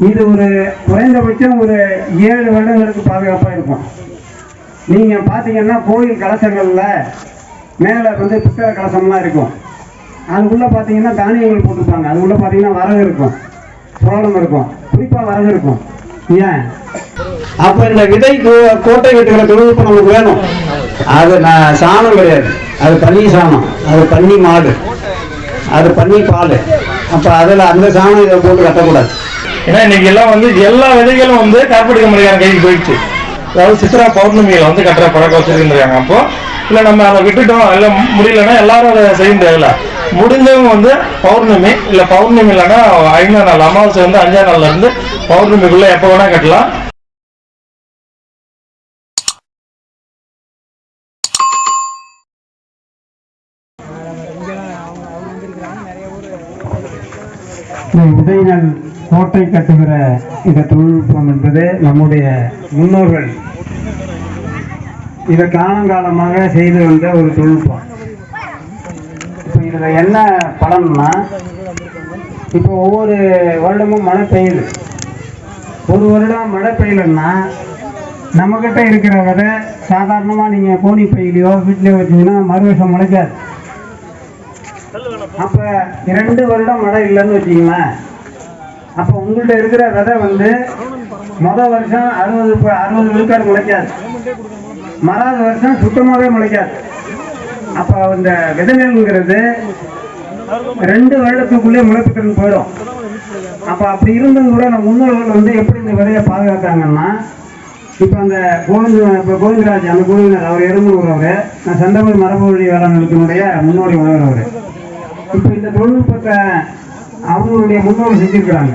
இது ஒரு குறைந்தபட்சம் ஒரு ஏழு வருடங்களுக்கு பாதுகாப்பாக இருக்கும். நீங்கள் பார்த்தீங்கன்னா கோயில் கலசங்களில் மேலே வந்து பித்தளை கலசம்லாம் இருக்கும். அதுக்குள்ளே பார்த்தீங்கன்னா தானியங்கள் போட்டுப்பாங்க அதுக்குள்ளே பார்த்தீங்கன்னா வரகு இருக்கும். சோளம் இருக்கும். குறிப்பாக வரகு இருக்கும். ஏன்? அப்போ இந்த விதை கோ- கோட்டை கட்டுகிற தொழில்நுட்பம் நமக்கு வேணும். அது நான் சாணம் கிடையாது. அது பன்னி சாணம். அது பன்னி மாடு. அது பன்னி பால். அப்போ அதில் அந்த சாணம் இதை போட்டு கட்டக்கூடாது. ஏன்னா இன்னைக்கு எல்லாம் வந்து எல்லா விதைகளும் வந்து கார்பரேட் கம்பெனிக்காரன் கைக்கு போயிடுச்சு. அதாவது சித்ரா பௌர்ணமியில் வந்து கட்டுற பழக்கம் வச்சிருக்காங்க அப்போ இல்லை நம்ம அதை விட்டுட்டோம் இல்லை முடியலன்னா எல்லாரும் அதை செய்ய தேவையில்ல முடிஞ்சவங்க வந்து பௌர்ணமி இல்லை பௌர்ணமி இல்லைன்னா ஐந்தாம் நாள் அமாவாசை வந்து அஞ்சாம் நாள்ல இருந்து பௌர்ணமிக்குள்ள எப்போ வேணா கட்டலாம். இந்த கோட்டை கட்டுகிற இந்த தொழில்நுட்பம் என்பது நம்முடைய முன்னோர்கள் இதை காலங்காலமாக செய்து வந்த ஒரு தொழில்நுட்பம். இப்போ இதில் என்ன பலன்னா இப்போ ஒவ்வொரு வருடமும் மழை பெய்யுது. ஒரு வருடம் மழை பெய்யலன்னா நம்மக்கிட்ட இருக்கிற விதை சாதாரணமாக நீங்கள் கோணி பையிலையோ வீட்டிலையோ வச்சீங்கன்னா மறுவசம் முளைக்காது. அப்போ இரண்டு வருடம் மழை இல்லைன்னு வச்சிங்களேன். அப்ப உங்கள்ட்ட இருக்கிற விதை வந்து மொதல் வருஷம் அறுபது அறுபது விழுக்காடு முளைக்காது. மறாவது வருஷம் சுத்தமாவே முளைக்காது. அப்ப இந்த விதைநெல்ங்கிறது ரெண்டு வருடத்துக்குள்ளே முளைப்புத்திறன் போயிடும். அப்ப அப்படி இருந்தது கூட நம்ம முன்னோர்கள் வந்து எப்படி இந்த விதையை பாதுகாத்தாங்கன்னா இப்ப அந்த கோவிந்த இப்ப கோவிந்தராஜ் அந்த கோவிந்தர் அவர் எறும்பூர் நான் சந்தமர் மரபு வழி வேளாண் நிலத்தினுடைய முன்னோடி உணவர் அவர். இப்போ இந்த தொழில்நுட்பத்தை அவங்களுடைய முன்னோர்கள் செஞ்சிருக்கிறாங்க.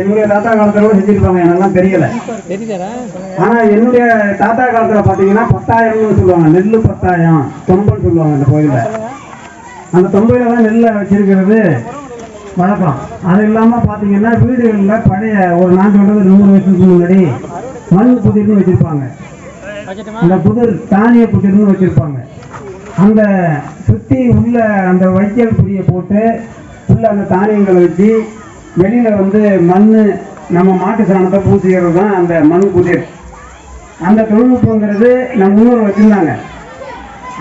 என்னுடைய தாத்தா காலத்துல கூட செஞ்சிருப்பாங்க எனக்கெல்லாம் தெரியல. ஆனா என்னுடைய தாத்தா காலத்துல பாத்தீங்கன்னா பத்தாயிரம்னு சொல்லுவாங்க நெல்லு பத்தாயிரம் தொம்பல் சொல்லுவாங்க அந்த கோயில்ல. அந்த தொம்பையில தான் நெல்லை வச்சிருக்கிறது வழக்கம். அது இல்லாம பாத்தீங்கன்னா வீடுகளில் பழைய ஒரு நான் சொல்றது நூறு வருஷத்துக்கு முன்னாடி மண் புதிர்னு வச்சிருப்பாங்க. அந்த புதிர் தானிய புதிர்னு வச்சிருப்பாங்க. அந்த சுத்தி உள்ள அந்த வைக்கல் புடியை போட்டு உள்ள அந்த தானியங்களை வச்சு வெளியில வந்து மண் நம்ம மாட்டு சாணத்தை பூசிக்கிறது தான் அந்த மண் புதிர் அந்த தொழில்நுட்பங்கிறது நம்ம முன்னோர் வச்சுருந்தாங்க.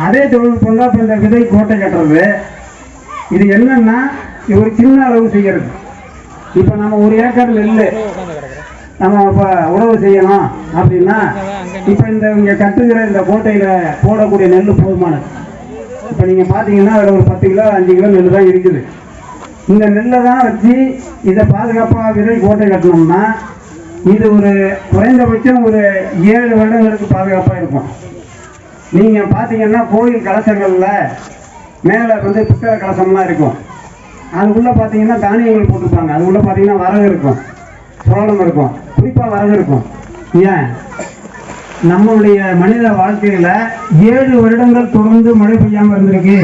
அதே தொழில்நுட்பம் தான் இப்போ இந்த விதை கோட்டை கட்டுறது. இது என்னன்னா ஒரு சின்ன அளவு செய்யறது. இப்போ நம்ம ஒரு ஏக்கர் நெல் நம்ம இப்போ உழவு செய்யணும் அப்படின்னா இப்போ இந்த இங்கே கட்டுகிற இந்த கோட்டையில் போடக்கூடிய நெல் போதுமானது. இப்போ நீங்கள் பார்த்தீங்கன்னா அதில் ஒரு பத்து கிலோ அஞ்சு கிலோ நெல் தான் இருக்குது. இந்த நெல்லை தான் வச்சு இதை பாதுகாப்பாக விதை கோட்டை கட்டினோம்னா இது ஒரு குறைந்தபட்சம் ஒரு ஏழு வருடங்களுக்கு பாதுகாப்பாக இருக்கும். நீங்கள் பார்த்தீங்கன்னா கோயில் கலசங்களில் மேலே வந்து பித்தளை கலசம்லாம் இருக்கும். அதுக்குள்ளே பார்த்தீங்கன்னா தானியங்கள் போட்டுப்பாங்க அதுக்குள்ளே பார்த்தீங்கன்னா வரகு இருக்கும். சோளம் இருக்கும். குறிப்பாக வரகு இருக்கும். ஏன்? நம்மளுடைய மனித வாழ்க்கையில் ஏழு வருடங்கள் தொடர்ந்து மழை பெய்யாமல் இருந்திருக்கு.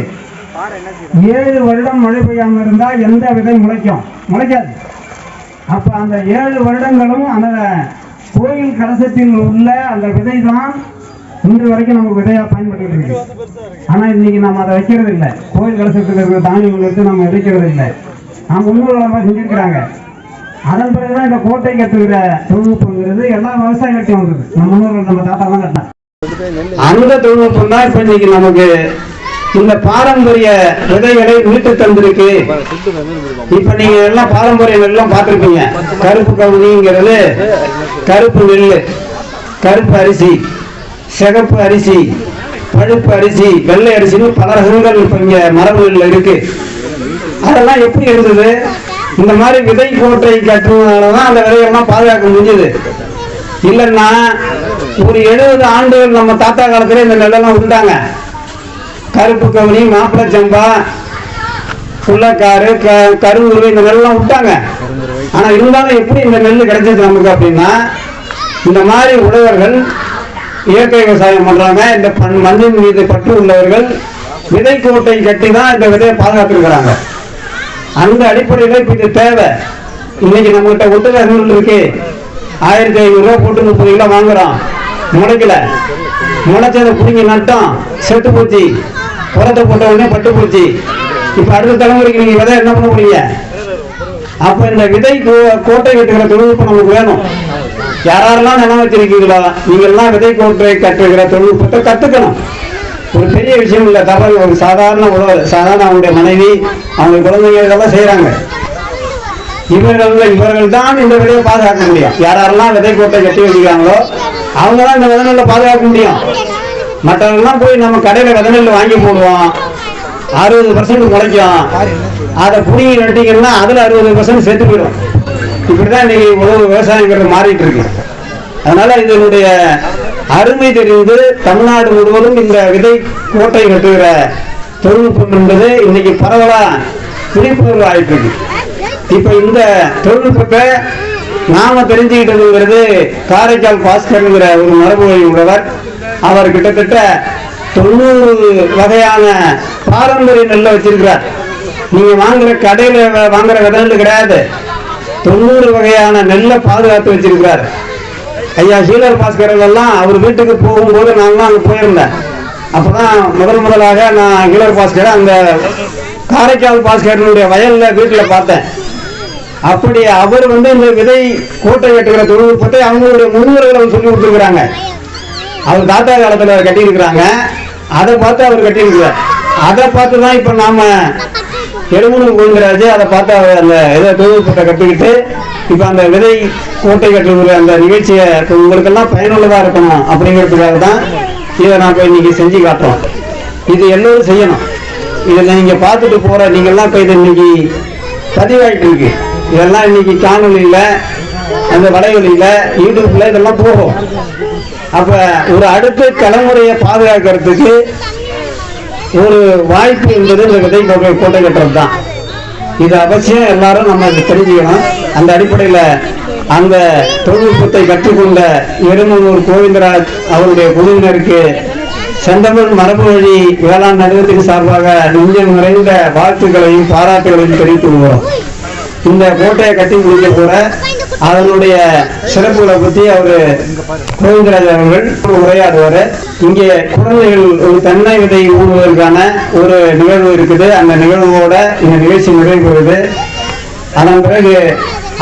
ஏழு வருடம் மழை பெய்யாம இருந்தா எந்த விதை முளைக்கும்? முளைக்காது. அப்ப அந்த ஏழு வருடங்களும் அந்த கோயில் கலசத்தில் உள்ள அந்த விதை தான் இன்று வரைக்கும் நமக்கு விதையா பயன்பட்டு இருக்கு ஆனா இன்னைக்கு நம்ம அதை வைக்கிறது இல்லை. கோயில் கலசத்தில் இருக்கிற தானியங்கள் எடுத்து நம்ம விதைக்கிறது இல்லை. நம்ம முன்னோர்கள் செஞ்சிருக்கிறாங்க. அதன் பிறகுதான் இந்த கோட்டை கட்டுகிற தொழில்நுட்பங்கிறது எல்லா விவசாயிகள்ட்டையும் வந்தது. நம்ம முன்னோர்கள் நம்ம தாத்தா தான் கட்டினாங்க. அந்த தொழில்நுட்பம் தான் இப்ப இன்னைக்கு நமக்கு இந்த பாரம்பரிய விதைகளை மீட்டு தந்திருக்கு. இப்ப நீங்க எல்லாம் பாரம்பரிய நெல்லாம் பார்த்திருப்பீங்க. கருப்பு கவுனிங்கிறது கருப்பு நெல் கருப்பு அரிசி சிகப்பு அரிசி பழுப்பு அரிசி வெள்ளை அரிசின்னு பல ரகங்கள் இப்ப இங்க மரபு இருக்கு. அதெல்லாம் எப்படி இருந்தது? இந்த மாதிரி விதை கோட்டை கட்டுறதுனாலதான் அந்த விதையெல்லாம் பாதுகாக்க முடிஞ்சது. இல்லைன்னா ஒரு எழுபது ஆண்டுகள் நம்ம தாத்தா காலத்துல இந்த நெல்லெல்லாம் உண்டாங்க. கருப்பு கவுனி மாப்பிளை சம்பா புள்ளக்காரு க இந்த நெல்லாம் விட்டாங்க. ஆனா இருந்தாலும் எப்படி இந்த நெல் கிடைச்சது நமக்கு அப்படின்னா இந்த மாதிரி உழவர்கள் இயற்கை விவசாயம் பண்றாங்க. இந்த பண்- மண்ணின் மீது பற்று உள்ளவர்கள் விதை கோட்டை கட்டி தான் இந்த விதையை பாதுகாத்துருக்கிறாங்க. அந்த அடிப்படையில் இப்ப இது தேவை. இன்னைக்கு நம்மகிட்ட ஒட்டுதகங்கள் இருக்கு. ஆயிரத்தி ஐநூறு ரூபா போட்டு முப்பது கிலோ வாங்குறோம். முளைக்கல முளைச்சதை பிடிங்கி நட்டோம் செத்து போச்சு. உரத்தை போட்ட உடனே பட்டு போச்சு. இப்ப அடுத்த தலைமுறைக்கு நீங்க விதை என்ன பண்ண முடியுங்க அப்ப இந்த விதை கோ- கோட்டை கட்டுகிற தொழில்நுட்பம் நமக்கு வேணும். யாரெல்லாம் நிலம் வச்சிருக்கீங்களோ நீங்க எல்லாம் விதை கோட்டை கட்டுகிற தொழில்நுட்பத்தை கத்துக்கணும். ஒரு பெரிய விஷயம் இல்லை. தவறு. ஒரு சாதாரண உறவு சாதாரண அவங்களுடைய மனைவி அவங்க குழந்தைங்க இதெல்லாம் செய்யறாங்க இவர்கள் இவர்கள் தான் இந்த விதையை பாதுகாக்க முடியும். யாரெல்லாம் விதை கோட்டை கட்டி வச்சுக்கிறாங்களோ அவங்க தான் இந்த விதை நெல்லை பாதுகாக்க முடியும். மற்றவங்கெல்லாம் போய் நம்ம கடையில் விதை நெல் வாங்கி போடுவோம். அறுபது பர்சன்ட் முளைக்கும் அதை புடிங்கி நட்டிங்கன்னா அதில் அறுபது பர்சன்ட் செத்து போயிடும். இப்படி தான் இன்னைக்கு உழவு விவசாயங்கிறது மாறிட்டு இருக்கு. அதனால இதனுடைய அருமை தெரிந்து தமிழ்நாடு முழுவதும் இந்த விதை கோட்டை கட்டுகிற தொழில்நுட்பம் என்பது இன்னைக்கு பரவலாக விழிப்புணர்வு ஆயிட்டு இருக்கு. இப்போ இந்த தொழில்நுட்பத்தை நாம தெரிஞ்சுக்கிட்டதுங்கிறது காரைக்கால் பாஸ்கர்ங்கிற ஒரு மரபு உள்ளவர். அவர் கிட்டத்தட்ட தொண்ணூறு வகையான பாரம்பரிய நெல்லை வச்சிருக்கிறார். நீங்க வாங்குற கடையில வாங்குற விதங்கள் கிடையாது. தொண்ணூறு வகையான நெல்லை பாதுகாத்து வச்சிருக்கிறார். ஐயா சீலர் பாஸ்கரன் எல்லாம் அவர் வீட்டுக்கு போகும்போது நாங்களாம் அங்கே போயிருந்தேன். அப்பதான் முதல் முதலாக நான் கீழர் பாஸ்கரை அந்த காரைக்கால் பாஸ்கரனுடைய வயல்ல வீட்டுல பார்த்தேன். அப்படி அவர் வந்து இந்த விதை கோட்டை கட்டுகிற தொழில்நுட்பத்தை அவங்களுடைய முன்னோர்கள் சொல்லி கொடுத்துருக்குறாங்க. அவர் தாத்தா காலத்துல கட்டியிருக்கிறாங்க. அதை பார்த்து அவர் கட்டியிருக்கிறார். அதை பார்த்து தான் இப்போ நாம் எலும்புணு கோவிந்தராஜ் அதை பார்த்து அவர் அந்த இதை தொழில்நுட்பத்தை கற்றுக்கிட்டு இப்போ அந்த விதை கோட்டை கட்டுகிற அந்த நிகழ்ச்சியை உங்களுக்கெல்லாம் பயனுள்ளதாக இருக்கணும் அப்படிங்கிறதுக்காக தான் இதை நான் போய் இன்னைக்கு செஞ்சு காட்டுறோம். இது எல்லோரும் செய்யணும். இதை நீங்கள் பார்த்துட்டு போகிற நீங்கள்லாம் போய் இது இன்னைக்கு பதிவாயிட்டு இருக்கு. இதெல்லாம் இன்னைக்கு காணொலியில அந்த வலைவலியில யூடியூப்ல இதெல்லாம் போகும். அப்ப ஒரு அடுத்த தலைமுறையை பாதுகாக்கிறதுக்கு ஒரு வாய்ப்பு என்பது இந்த விதை கோட்டை கட்டுறது தான். இது அவசியம் எல்லாரும் நம்ம தெரிஞ்சுக்கணும். அந்த அடிப்படையில் அந்த தொழில்நுட்பத்தை கற்றுக்கொண்ட எருமனூர் கோவிந்தராஜ் அவருடைய குழுவினருக்கு செந்தமிழ் மரபு வழி வேளாண் நடுவத்தின் சார்பாக நெஞ்சம் நிறைந்த வாழ்த்துக்களையும் பாராட்டுகளையும் தெரிவித்துக் கொள்கிறோம். இந்த கோட்டையை கட்டி முடிக்க கூட அதனுடைய சிறப்புகளை பத்தி அவரு கோவிந்தராஜ் அவர்கள் ஒரு உரையாடுவார். இங்கே குழந்தைகள் ஒரு தென்னை விதை ஊடுவதற்கான ஒரு நிகழ்வு இருக்குது. அந்த நிகழ்வோட இந்த நிகழ்ச்சி நிறைவு பெறுது அதன் பிறகு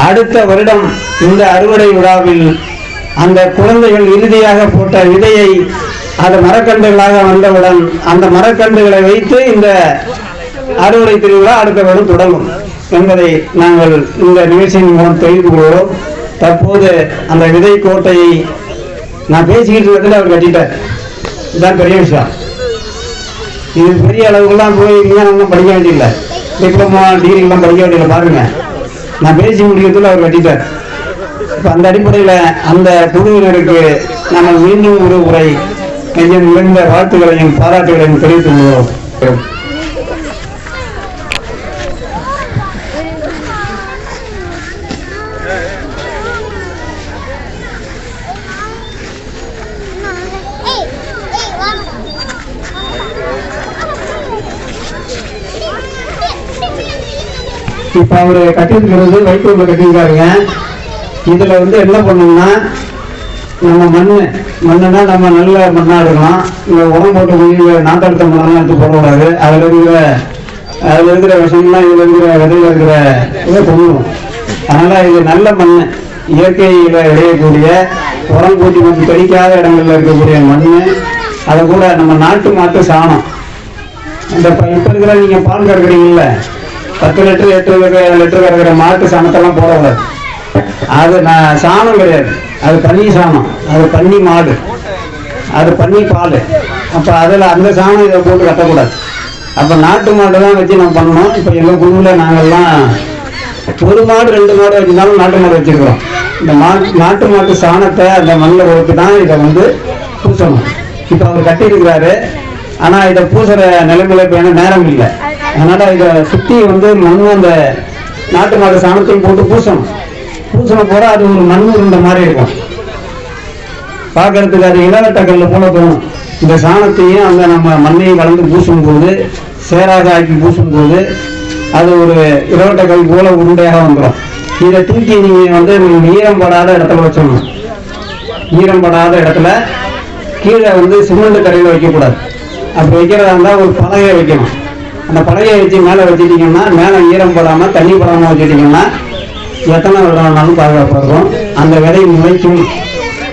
அடுத்த வருடம் இந்த அறுவடை விழாவில் அந்த குழந்தைகள் இறுதியாக போட்ட விதையை அது மரக்கன்றுகளாக வந்தவுடன் அந்த மரக்கன்றுகளை வைத்து இந்த அறுவடை திருவிழா அடுத்த வருடம் தொடங்கும். என்பதை நாங்கள் இந்த நிகழ்ச்சியின் மூலம் தெரிந்து கொள்கிறோம். தற்போது அந்த விதை கோட்டையை நான் பேசிக்கிட்டு இருக்கிறதுல அவர் கட்டிட்டார். இதுதான் பெரிய விஷயம். இது பெரிய அளவுக்குலாம் போய் விஞ்ஞானம்லாம் படிக்க வேண்டியதில்லை. டிப்ளமோ டிகிரிலாம் படிக்க வேண்டியதில்லை பாருங்க. நான் பேசி முடிக்கிறதுல அவர் கட்டிட்டார். இப்போ அந்த அடிப்படையில் அந்த குழுவினருக்கு நம்ம மீண்டும் ஒரு உரை நெஞ்சம் நிறைந்த வாழ்த்துக்களையும் பாராட்டுகளையும் தெரிவித்துள்ளோம் இப்ப அவரு கட்டியிருக்கிறது வைக்கோல்ல கட்டியிருக்காருங்க. இதுல வந்து என்ன பண்ணோம்னா நம்ம மண் மண்ணுனா நம்ம நல்ல மண்ணா இருக்கணும். இந்த உரம் போட்டு கொஞ்சம் நாட்டெடுத்த மண்ணெல்லாம் எடுத்து போடக்கூடாது. அதுல இருக்கிற அதுல இருக்கிற விஷயம்லாம் இதுல இருக்கிற விதையில இருக்கிற இதை கொள்ளும் அதனால இது நல்ல மண் இயற்கையில விளையக்கூடிய உரம் கூட்டி கொஞ்சம் தெளிக்காத இடங்கள்ல இருக்கக்கூடிய மண் அதை கூட நம்ம நாட்டு மாட்டு சாணம். இந்த இப்ப இருக்கிற நீங்க பால் கறக்குறீங்கல்ல பத்து லிட்டர் எட்டு லிட்டர் கறக்குற மாட்டு சாணத்தெல்லாம் போடக்கூடாது. அது நான் சாணம் கிடையாது. அது பன்னி சாணம். அது பன்னி மாடு. அது பன்னி பால். அப்போ அதில் அந்த சாணம் இதை போட்டு கட்டக்கூடாது. அப்போ நாட்டு மாடு தான் வச்சு நம்ம பண்ணணும். இப்போ எங்கள் குழுவுல நாங்கள்லாம் ஒரு மாடு ரெண்டு மாடு வச்சிருந்தாலும் நாட்டு மாடு வச்சிருக்கிறோம். இந்த மா- நாட்டு மாட்டு சாணத்தை அந்த மண்ணில் போட்டு தான் இதை வந்து பூசணும். இப்போ அவர் கட்டியிருக்கிறாரு. ஆனா இதை பூசுற நிலைமையில இப்ப நேரம் இல்லை. அதனால இதை சுத்தி வந்து மண் அந்த நாட்டு மாட்டு சாணத்தையும் போட்டு பூசணும். பூசணும் போற அது ஒரு மண் இருந்த மாதிரி இருக்கும். பார்க்கறதுக்கு அது இளவட்டக்கல்ல போல தோணும். இந்த சாணத்தையும் அந்த நம்ம மண்ணையும் கலந்து பூசும் போது சேராக ஆக்கி பூசும் போது அது ஒரு இளவட்டக்கல் போல உருண்டையாக வந்துடும் இதை தூக்கி நீங்க வந்து ஈரம் படாத இடத்துல வச்சிடணும். ஈரம் படாத இடத்துல கீழே வந்து சிமெண்ட் கரையில் வைக்கக்கூடாது. அப்படி வைக்கிறதா இருந்தால் ஒரு பலகையை வைக்கணும். அந்த பலகையை வச்சு மேலே வச்சுட்டிங்கன்னா மேலே ஈரம் போடாமல் தண்ணி போடாமல் வச்சுட்டிங்கன்னா எத்தனை வருடம்னாலும் பாதுகாப்பாக இருக்கும் அந்த விதை முளைக்கும்.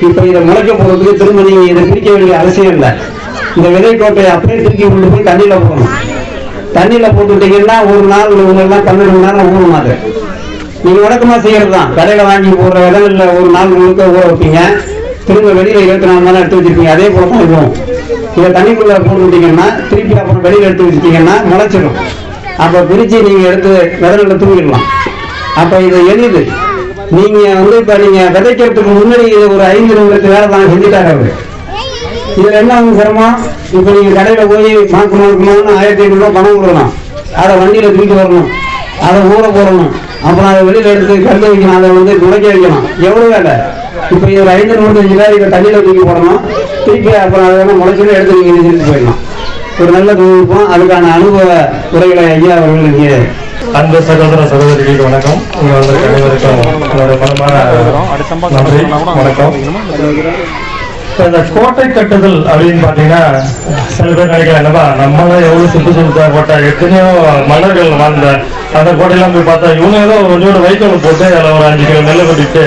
இப்போ இதை முளைக்க போகிறதுக்கு திரும்ப நீங்கள் இதை பிரிக்க வேண்டிய அவசியம் இல்லை. இந்த விதை கோட்டையை அப்படியே தூக்கி கொண்டு போய் தண்ணியில் போடணும். தண்ணியில் போட்டுட்டீங்கன்னா ஒரு நாள் உங்களெல்லாம் பன்னெண்டு மணி நேரம் ஊறும் மாதிரி நீங்கள் வழக்கமாக செய்கிறது தான் கடையில் வாங்கி போடுற இல்லை ஒரு நாள் முழுக்க ஊற வைப்பீங்க. திரும்ப வெளியில் இருபத்தி நாலு மணி எடுத்து வச்சிருக்கீங்க. அதே போல தான் இருக்கும் இதை தண்ணிக்குள்ள போட்டு விட்டீங்கன்னா திருப்பி அப்புறம் வெளியில் எடுத்து வச்சிட்டீங்கன்னா முளைச்சிடும் அப்போ பிரித்து நீங்கள் எடுத்து விதைகளில் தூங்கிடலாம் அப்போ இது எளிது. நீங்கள் வந்து இப்போ நீங்கள் விதைக்கிறதுக்கு முன்னாடி இது ஒரு ஐந்து நிமிடத்து வேலை தான் செஞ்சுட்டாரு அவரு. இதுல என்ன வந்து சிரமம்? இப்போ நீங்க கடையில போய் மாக்கு மாக்குமான்னு ஆயிரத்தி ஐநூறுரூவா பணம் கொடுக்கலாம் அதை வண்டியில தூக்கிட்டு வரணும். அதை ஊற போடணும். அப்புறம் அதை வெளியில எடுத்து கருத்து வைக்கணும் அதை வந்து முளைக்க வைக்கணும். எவ்வளவு வேலை? இப்போ இது ஒரு ஐந்து நிமிடத்து வேலை இதை தண்ணியில தூக்கி போடணும். திருப்பி அப்புறம் அதெல்லாம் வந்து எடுத்து நீங்கள் எழுதிட்டு போயிடலாம். ஒரு நல்ல தொழில்நுட்பம் அதுக்கான அனுபவ உரைகளை ஐயா அவர்கள் இங்கே அன்பு சகோதர சகோதரிகளுக்கு வணக்கம். இங்கே வந்திருக்க அனைவருக்கும் என்னோட மனமான நன்றி. வணக்கம். இப்போ இந்த கோட்டை கட்டுதல் அப்படின்னு பார்த்தீங்கன்னா சில பேர் நினைக்கலாம் என்னப்பா நம்மளாம் எவ்வளோ சுத்து சுத்தா கோட்டை? எத்தனையோ மன்னர்கள் வாழ்ந்த அந்த கோட்டையெல்லாம் போய் பார்த்தா இவங்க ஏதோ கொஞ்சோட வைக்கோல் போட்டு அதில் ஒரு அஞ்சு கிலோ நெல் கட்டிட்டு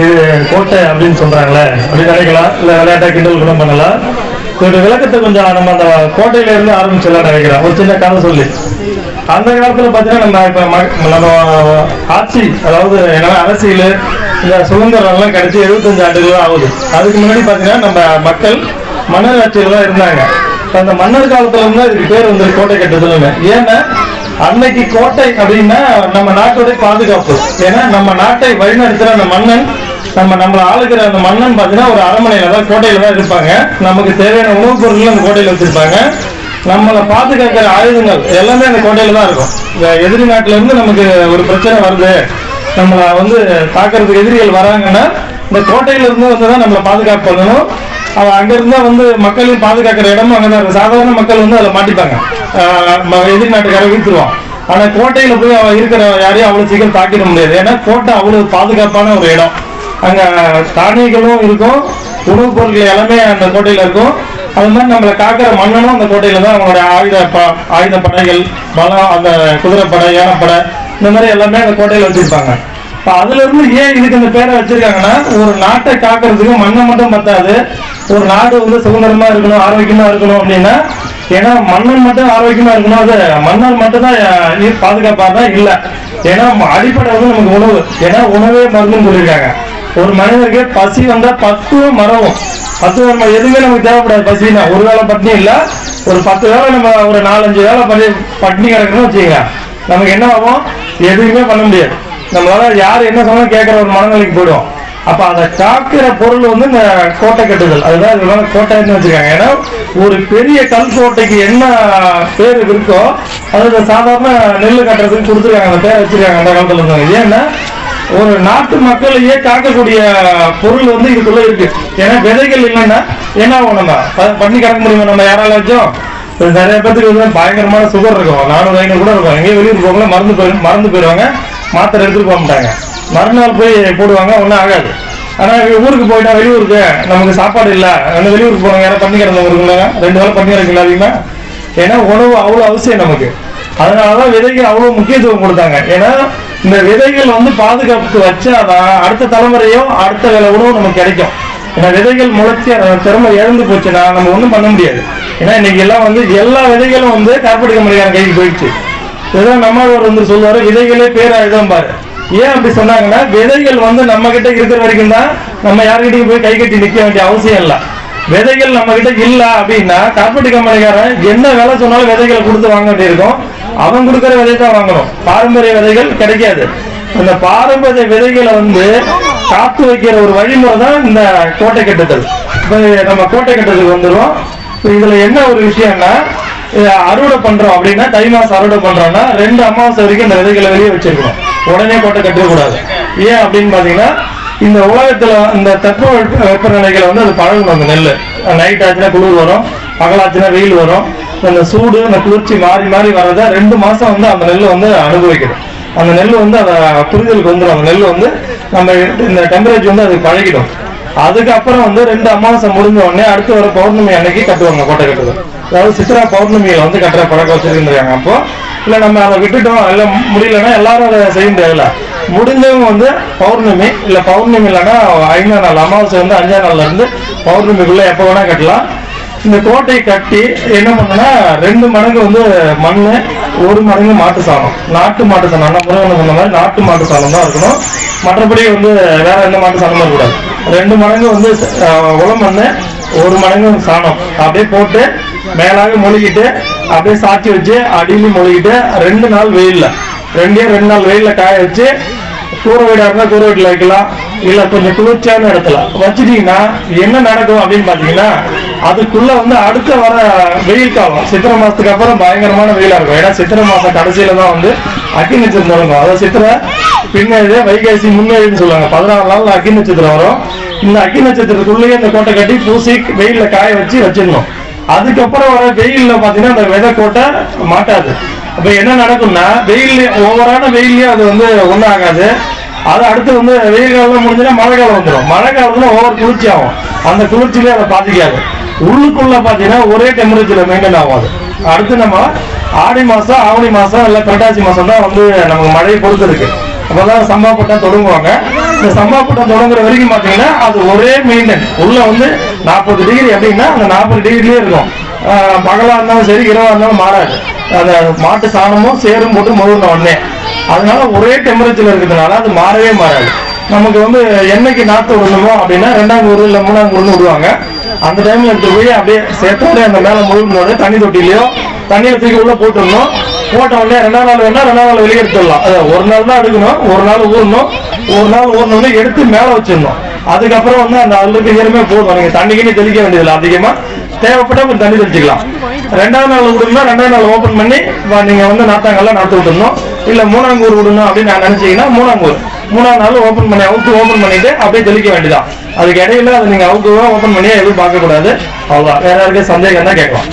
இது கோட்டை அப்படின்னு சொல்றாங்களே அப்படின்னு நினைக்கலாம் இல்ல விளையாட்டா கிண்டல் கூட பண்ணலாம். இதோட விளக்கத்தை கொஞ்சம் நம்ம அந்த கோட்டையில இருந்து ஆரம்பிச்சலாம் நினைக்கிறேன். ஒரு சின்ன கதை சொல்லி. அந்த காலத்துல பாத்தீங்கன்னா நம்ம இப்ப ம- நம்ம ஆட்சி அதாவது என்னன்னா அரசியல் இந்த சுதந்திரம் எல்லாம் கிடைச்சி எழுபத்தஞ்சு ஆண்டுகள் ஆகுது. அதுக்கு முன்னாடி பாத்தீங்கன்னா நம்ம மக்கள் மன்னர் ஆட்சியில் தான் இருந்தாங்க. அந்த மன்னர் காலத்துல இருந்தா இதுக்கு பேர் வந்து கோட்டை கட்டுதல்னு. ஏன்னா அன்னைக்கு கோட்டை அப்படின்னா நம்ம நாட்டோட பாதுகாப்பு. ஏன்னா நம்ம நாட்டை வழிநடத்துற அந்த மன்னன் நம்ம நம்மள ஆளுக்கிற அந்த மன்னன் பாத்தீங்கன்னா ஒரு அரண்மனையில தான் கோட்டையில தான் இருப்பாங்க. நமக்கு தேவையான உணவுப் பொருட்கள் அந்த கோட்டையில வச்சிருப்பாங்க. நம்மளை பாதுகாக்கிற ஆயுதங்கள் எல்லாமே அந்த கோட்டையில தான் இருக்கும். இந்த எதிரி நாட்டுல இருந்து நமக்கு ஒரு பிரச்சனை வருது. நம்மள வந்து தாக்குறதுக்கு எதிரிகள் வராங்கன்னா இந்த கோட்டையில இருந்து வந்து தான் நம்மளை பாதுகாப்பு பண்ணணும். அவன் அங்க இருந்தா வந்து மக்களையும் பாதுகாக்கிற இடமும் அங்கதான் இருக்கும். சாதாரண மக்கள் வந்து அதில் மாட்டிப்பாங்க. ஆஹ் ம- எதிரி நாட்டுக்கார வீழ்த்துருவான். ஆனா கோட்டையில போய் அவன் இருக்கிற யாரையும் அவ்வளவு சீக்கிரம் தாக்கிட முடியாது. ஏன்னா கோட்டை அவ்வளவு பாதுகாப்பான ஒரு இடம். அங்கே தானியங்களும் இருக்கும் உணவுப் பொருட்கள் எல்லாமே அந்த கோட்டையில் இருக்கும். அது மாதிரி நம்மளை காக்கிற மன்னனும் அந்த கோட்டையில் தான் அவங்களோட ஆயுத ப- ஆயுத படைகள் பலம் அந்த குதிரைப்படை யானைப்படை இந்த மாதிரி எல்லாமே அந்த கோட்டையில் வச்சுருப்பாங்க. இப்போ அதுலேருந்து ஏன் இதுக்கு இந்த பேரை வச்சிருக்காங்கன்னா ஒரு நாட்டை காக்கிறதுக்கு மண்ணை மட்டும் பத்தாது. ஒரு நாடு வந்து சுதந்திரமாக இருக்கணும் ஆரோக்கியமாக இருக்கணும் அப்படின்னா ஏன்னா மன்னன் மட்டும் ஆரோக்கியமாக இருக்கணும் அது மன்னர் மட்டும் தான் பாதுகாப்பாக தான் இல்லை. ஏன்னா அடிப்படை வந்து நமக்கு உணவு. ஏன்னா உணவே மருந்துன்னு சொல்லியிருக்காங்க. ஒரு மனிதருக்கு பசி வந்தா பத்தும் மரவும் பத்து நம்ம எதுவுமே நமக்கு தேவைப்படாது. பசினா ஒரு வேளை பட்னி இல்லை ஒரு பத்து வேளை நம்ம ஒரு நாலஞ்சு வேளை பண்ணி பட்னி கிடக்குன்னு வச்சுக்கோங்க. நமக்கு என்ன ஆகும்? எதுவுமே பண்ண முடியாது. நம்மளால யார் என்ன சொன்னாலும் கேட்குற ஒரு மனநிலைக்கு போயிடும் அப்போ அதை காக்கிற பொருள் வந்து இந்த கோட்டை கட்டுதல். அதுதான் இது கோட்டைன்னு வச்சுருக்காங்க ஏன்னா ஒரு பெரிய கல் கோட்டைக்கு என்ன பேர் இருக்கோ அது சாதாரண நெல் கட்டுறதுக்கு கொடுத்துருக்காங்க. அந்த பேரை வச்சிருக்காங்க அந்த காலத்தில் இருந்தாங்க ஏன்னா ஒரு நாட்டு மக்களையே காக்கக்கூடிய பொருள் வந்து இதுக்குள்ள இருக்கு. ஏன்னா விதைகள் இல்லைன்னா என்ன ஆகும் நம்ம? பண்ணி கறக்க முடியுமா நம்ம யாராலாச்சும்? இப்ப நிறைய பேத்துக்கு வந்து பயங்கரமான சுகர் இருக்கும். நானூறு ஐநூறு கூட இருக்கும். எங்கேயும் வெளியூர் போகல மறந்து போய் மறந்து போயிடுவாங்க. மாத்திரை எடுத்துட்டு போக மாட்டாங்க. மறுநாள் போய் போடுவாங்க. ஒன்றும் ஆகாது. ஆனால் ஊருக்கு போயிட்டா வெளியூருக்கு நமக்கு சாப்பாடு இல்லை. அந்த வெளியூருக்கு போகிறாங்க யாராவது பண்ணி கிடந்தவங்க ரெண்டு வேளை பண்ணி கிடக்கல அதிகமாக ஏன்னா உணவு அவ்வளோ அவசியம் நமக்கு. அதனாலதான் விதைக்கு அவ்வளோ முக்கியத்துவம் கொடுத்தாங்க. ஏன்னா இந்த விதைகள் வந்து பாதுகாப்பு வச்சாதான் அடுத்த தலைமுறையும் அடுத்த வேலை உணவு நமக்கு கிடைக்கும். ஏன்னா விதைகள் முளைச்சி திறமை இழந்து போச்சுன்னா நம்ம ஒன்றும் பண்ண முடியாது. ஏன்னா இன்னைக்கு எல்லாம் வந்து எல்லா விதைகளும் வந்து கார்பரேட் கம்பெனிக்காரன் கைக்கு போயிடுச்சு. இதுதான் நம்ம வந்து சொல்லுவாரு விதைகளே பேராயுதம் பாரு. ஏன் அப்படி சொன்னாங்கன்னா விதைகள் வந்து நம்ம கிட்ட இருக்கிற வரைக்கும் தான் நம்ம யார்கிட்டயும் போய் கை கட்டி நிற்க வேண்டிய அவசியம் இல்லை. விதைகள் நம்ம கிட்ட இல்ல அப்படின்னா காப்பீட்டு கம்பெனிக்காரன் என்ன வேலை சொன்னாலும் விதைகளை கொடுத்து வாங்க வேண்டியிருக்கும். அவன் கொடுக்குற விதை தான் வாங்கணும். பாரம்பரிய விதைகள் கிடைக்காது. அந்த பாரம்பரிய விதைகளை வந்து காத்து வைக்கிற ஒரு வழிமுறை தான் இந்த கோட்டை கட்டுதல். இப்போ நம்ம கோட்டை கட்டுறதுக்கு வந்துடும் இதுல என்ன ஒரு விஷயம்னா அறுவடை பண்றோம் அப்படின்னா தை மாசம் அறுவடை பண்றோம்னா ரெண்டு அமாவாசை வரைக்கும் இந்த விதைகளை வெளியே வச்சிருக்கணும். உடனே கோட்டை கட்டக்கூடாது. ஏன் அப்படின்னு பாத்தீங்கன்னா இந்த உலகத்துல இந்த தட்ப வெப்ப வெப்பநிலைகளை வந்து அது பழகணும் அந்த நெல் நைட் ஆச்சுன்னா குளிர் வரும் பகலாச்சுன்னா வெயில் வரும். அந்த சூடு அந்த குளிர்ச்சி மாறி மாறி வர்றத ரெண்டு மாசம் வந்து அந்த நெல் வந்து அனுபவிக்கணும் அந்த நெல் வந்து அதை புரிதலுக்கு வந்துடும் அந்த நெல் வந்து நம்ம இந்த டெம்பரேச்சர் வந்து அது பழகிடும். அதுக்கப்புறம் வந்து ரெண்டு அமாவாசை முடிஞ்ச உடனே அடுத்து வர பௌர்ணமி அன்னைக்கு கட்டுவாங்க கோட்டை கட்டுறது. அதாவது சித்ரா பௌர்ணமியில வந்து கட்டுற பழக்கம் வச்சிருக்காங்க அப்போ இல்ல நம்ம அதை விட்டுட்டோம் எல்லாம் முடியலன்னா எல்லாரும் அதை செய்ய முடியாதுல்ல. முடிஞ்சவங்க வந்து பௌர்ணமி இல்ல பௌர்ணமி இல்லைன்னா ஐந்தாம் நாள் அமாவாசை வந்து அஞ்சாம் நாள்ல இருந்து பௌர்ணமிக்குள்ள எப்போ வேணா கட்டலாம். இந்த கோட்டை கட்டி என்ன பண்ணனா ரெண்டு மடங்கு வந்து மண் ஒரு மடங்கு மாட்டு சாணம். நாட்டு மாட்டு சாணம் நான் சொன்ன மாதிரி நாட்டு மாட்டு சாணம் தான் இருக்கணும். மற்றபடி வந்து வேற எந்த மாட்டு சாணமும் இருக்கக்கூடாது. ரெண்டு மடங்கு வந்து உளம் மண் ஒரு மடங்கு சாணம். அப்படியே போட்டு மேலாக மொழிகிட்டு அப்படியே சாட்சி வச்சு அடியிலும் மொழிகிட்டு ரெண்டு நாள் வெயில்ல. ரெண்டே ரெண்டு நாள் வெயில்ல காய வச்சு கூரை வீடா இருந்தா கூரை வீட்டுல வைக்கலாம் இல்ல கொஞ்சம் குளிர்ச்சியான இடத்துல வச்சுட்டீங்கன்னா என்ன நடக்கும் அப்படின்னு பாத்தீங்கன்னா அதுக்குள்ள வந்து அடுத்த வர வெயில் காலம். சித்திரை மாசத்துக்கு அப்புறம் பயங்கரமான வெயிலா இருக்கும். ஏன்னா சித்திரை மாசம் கடைசியில தான் வந்து அக்கி நட்சத்திரம் தொடங்கும் அதாவது சித்திரை பின்னேது வைகாசி முன்னேழுன்னு சொல்லுவாங்க. பதினாறு நாள்ல அக்கி நட்சத்திரம் வரும். இந்த அக்கி நட்சத்திரத்துக்குள்ளேயே இந்த கோட்டை கட்டி பூசி வெயில்ல காய வச்சு வச்சிடணும். அதுக்கப்புறம் வர வெயில்ல பாத்தீங்கன்னா அந்த விதை கோட்டை மாட்டாது. அப்ப என்ன நடக்கும்னா வெயில் ஓவரான வெயில்லையும் அது வந்து ஒன்றும் ஆகாது அது அடுத்து வந்து வெயில் காலம் முடிஞ்சுன்னா மழை காலம் வந்துடும் மழை காலத்துல ஓவர் குளிர்ச்சி ஆகும். அந்த குளிர்ச்சியிலே அதை பாதிக்காது. உள்ளுக்குள்ள பாத்தீங்கன்னா ஒரே டெம்பரேச்சர்ல மெயின்டைன் ஆகும் அது. அடுத்து நம்ம ஆடி மாசம் ஆவணி மாசம் இல்லை புரட்டாசி மாசம் தான் வந்து நமக்கு மழையை பொறுத்து இருக்கு அப்பதான் சம்பா பட்டம் தொடங்குவாங்க. இந்த சம்பா பட்டம் தொடங்குற வரைக்கும் பாத்தீங்கன்னா அது ஒரே மெயின்டைன் உள்ள வந்து நாற்பது டிகிரி அப்படின்னா அந்த நாற்பது டிகிரிலேயே இருக்கும். பகலாக இருந்தாலும் சரி இரவாக இருந்தாலும் மாறாது. அந்த மாட்டு சாணமும் சேரும் போட்டு முழுந்த உடனே. அதனால ஒரே டெம்பரேச்சர் இருக்கிறதுனால அது மாறவே மாறாது. நமக்கு வந்து என்னைக்கு நாற்று விடணுமோ அப்படின்னா ரெண்டாம் ஊர் இல்லை மூணாம் குருன்னு விடுவாங்க. அந்த டைம்ல எடுத்து போய் அப்படியே சேர்த்தோடனே அந்த மேலே முழுகினோட தண்ணி தொட்டிலையோ தண்ணியை தூக்கி உள்ள போட்டுடணும். போட்ட உடனே ரெண்டாம் நாள் வேணா ரெண்டாம் நாள் வெளியே எடுத்துடலாம் அது ஒரு நாள் தான் எடுக்கணும் ஒரு நாள் ஊறணும். ஒரு நாள் ஊறணும்னு எடுத்து மேலே வச்சிடணும். அதுக்கப்புறம் வந்து அந்த அல்லுக்கு ஈரமே போதும். நீங்க தண்ணி கிண்ணி தெளிக்க வேண்டியதில்லை. அதிகமா தேவைப்பட்ட கொஞ்சம் தண்ணி தெளிச்சுக்கலாம். ரெண்டாவது நாள் விடணும்னா ரெண்டாவது நாள் ஓப்பன் பண்ணி நீங்க வந்து நாத்தாங்கல்லாம் நடத்து விட்டுணும் இல்ல மூணாங்கூர் விடணும் அப்படின்னு நான் நினைச்சீங்கன்னா மூணாம் மூணாம் நாள் ஓப்பன் பண்ணி அவுத்து ஓப்பன் பண்ணிட்டு அப்படியே தெளிக்க வேண்டியதான் அதுக்கு இடையில அதை நீங்க அவுத்து ஓப்பன் பண்ணி எதுவும் பார்க்கக்கூடாது. அவ்வளோதான் அவ்வளவுதான். வேற யாருக்கும் சந்தேகம் தான் கேட்கலாம்.